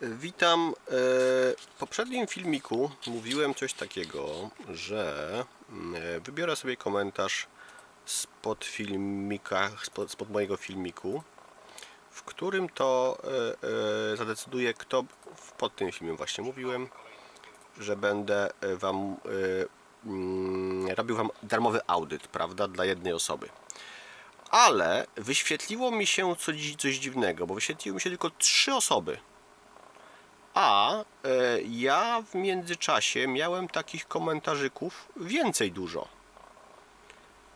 Witam. E, W poprzednim filmiku mówiłem coś takiego, że mm, wybiorę sobie komentarz spod filmika, spod, spod mojego filmiku, w którym to e, e, zadecyduję, kto pod tym filmem właśnie mówiłem, że będę e, Wam e, mm, robił Wam darmowy audyt, prawda, dla jednej osoby. Ale wyświetliło mi się coś, coś dziwnego, bo wyświetliły mi się tylko trzy osoby. A e, ja w międzyczasie miałem takich komentarzyków więcej dużo.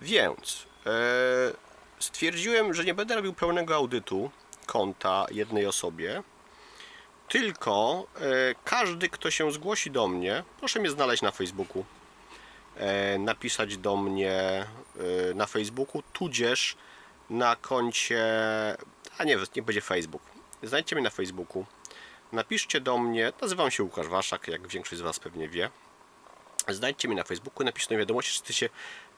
Więc e, stwierdziłem, że nie będę robił pełnego audytu konta jednej osobie, tylko e, każdy, kto się zgłosi do mnie, proszę mnie znaleźć na Facebooku, napisać do mnie na Facebooku, tudzież na koncie, a nie, nie będzie Facebook. Znajdźcie mnie na Facebooku. Napiszcie do mnie, nazywam się Łukasz Waszak, jak większość z Was pewnie wie. Znajdźcie mnie na Facebooku, napiszcie mi wiadomość, czy chcecie.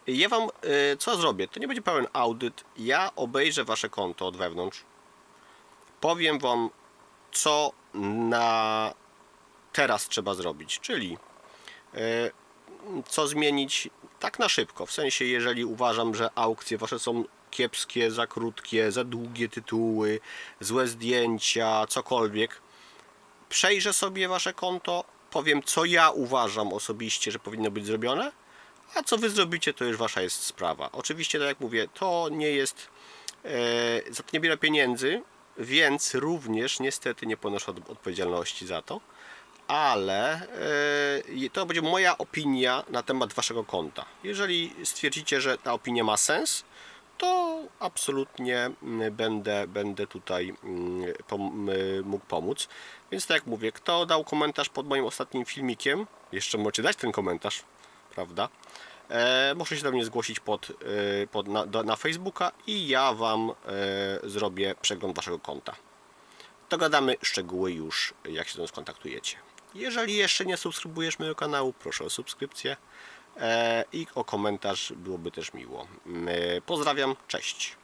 Ja Wam, y, co zrobię? To nie będzie pełen audyt. Ja obejrzę Wasze konto od wewnątrz. Powiem Wam, co na teraz trzeba zrobić. Czyli y, co zmienić tak na szybko. W sensie, jeżeli uważam, że aukcje Wasze są kiepskie, za krótkie, za długie tytuły, złe zdjęcia, cokolwiek, przejrzę sobie wasze konto, powiem co ja uważam osobiście, że powinno być zrobione, a co wy zrobicie, to już wasza jest sprawa. Oczywiście, tak jak mówię, to nie jest, e, za to nie biorę pieniędzy, więc również niestety nie ponoszę od- odpowiedzialności za to, ale e, to będzie moja opinia na temat waszego konta. Jeżeli stwierdzicie, że ta opinia ma sens, to absolutnie mm, będę, będę tutaj mm, pom- y, mógł pomóc. Więc tak jak mówię, kto dał komentarz pod moim ostatnim filmikiem, jeszcze możecie dać ten komentarz, prawda? E, możecie się do mnie zgłosić pod, y, pod na, do, na Facebooka i ja Wam e, zrobię przegląd Waszego konta. Dogadamy szczegóły już, jak się z skontaktujecie. Jeżeli jeszcze nie subskrybujesz mojego kanału, proszę o subskrypcję e, i o komentarz, byłoby też miło. E, Pozdrawiam, cześć.